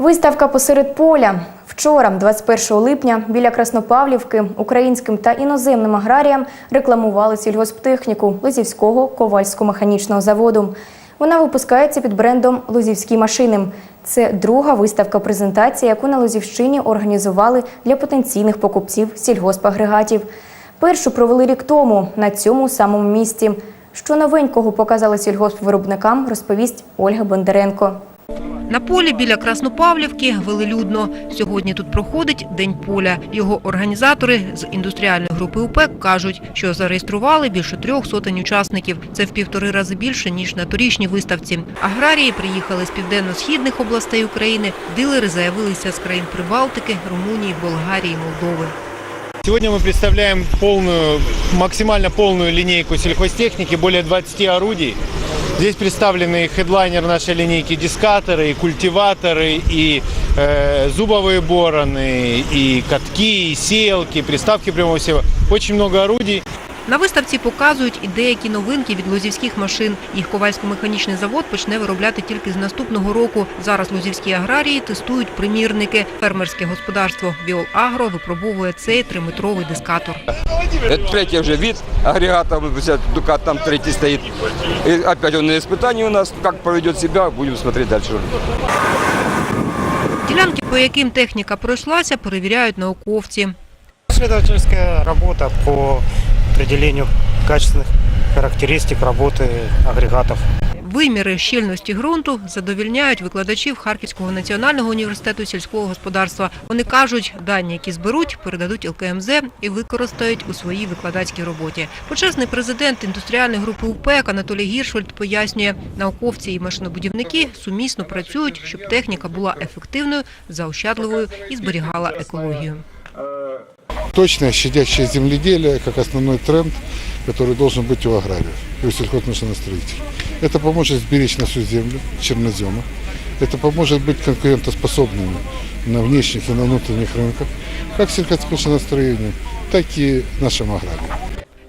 Виставка посеред поля. Вчора, 21 липня, біля Краснопавлівки, українським та іноземним аграріям рекламували сільгосптехніку Лозівського ковальсько-механічного заводу. Вона випускається під брендом Лозівські машини. Це друга виставка-презентація, яку на Лозівщині організували для потенційних покупців сільгоспагрегатів. Першу провели рік тому на цьому самому місці. Що новенького показали сільгоспвиробникам, розповість Ольга Бондаренко. На полі біля Краснопавлівки велелюдно. Сьогодні тут проходить День поля. Його організатори з індустріальної групи УПЕК кажуть, що зареєстрували більше трьох сотень учасників. Це в півтори рази більше, ніж на торічній виставці. Аграрії приїхали з південно-східних областей України. Дилери заявилися з країн Прибалтики, Румунії, Болгарії, Молдови. Сегодня мы представляем полную, максимально полную линейку сельхозтехники, более 20 орудий. Здесь представлены хедлайнер нашей линейки дискаторы, и культиваторы, и э, зубовые бороны, и катки, и сеялки, приставки прямого сева. Очень много орудий. На виставці показують і деякі новинки від лозівських машин. Їх ковальсько-механічний завод почне виробляти тільки з наступного року. Зараз лозівські аграрії тестують примірники. Фермерське господарство «Біолагро» випробовує цей триметровий дискатор. Это третий уже вид агрегата, Дукат там третий стоит. И опять он на испытании у нас, как поведет себя, будем смотреть дальше. Ділянки, по яким техніка пройшлася, перевіряють науковці. Исследовательская работа по определению качественных характеристик работы агрегатов. Виміри щільності ґрунту задовільняють викладачів Харківського національного університету сільського господарства. Вони кажуть, дані, які зберуть, передадуть ЛКМЗ і використають у своїй викладацькій роботі. Почесний президент індустріальної групи УПЕК Анатолій Гіршольд пояснює, науковці і машинобудівники сумісно працюють, щоб техніка була ефективною, заощадливою і зберігала екологію. Точное щадящее земледелие как основной тренд, который должен быть у аграриев и у сельхозмашиностроителей. Это поможет сберечь нашу землю, чернозема. Это поможет быть конкурентоспособными на внешних и на внутренних рынках, как сельхозмашиностроению, так и нашим аграриям.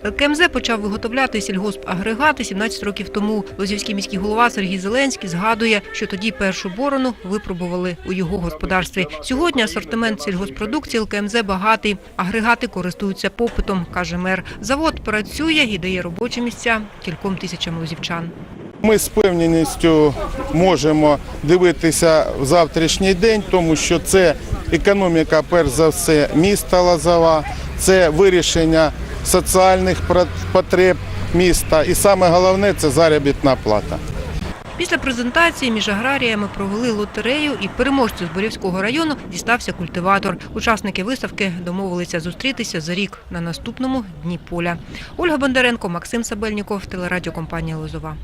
ЛКМЗ почав виготовляти сільгоспагрегати 17 років тому. Лозівський міський голова Сергій Зеленський згадує, що тоді першу борону випробували у його господарстві. Сьогодні асортимент сільгоспродукції ЛКМЗ багатий. Агрегати користуються попитом, каже мер. Завод працює і дає робочі місця кільком тисячам лозівчан. Ми з певністю можемо дивитися в завтрашній день, тому що це економіка, перш за все, міста Лозова, це вирішення соціальних потреб міста, і саме головне це заробітна плата. Після презентації між аграріями провели лотерею і переможцю з Борівського району дістався культиватор. Учасники виставки домовилися зустрітися за рік на наступному дні поля. Ольга Бондаренко, Максим Сабельніков, телерадіокомпанія Лозова.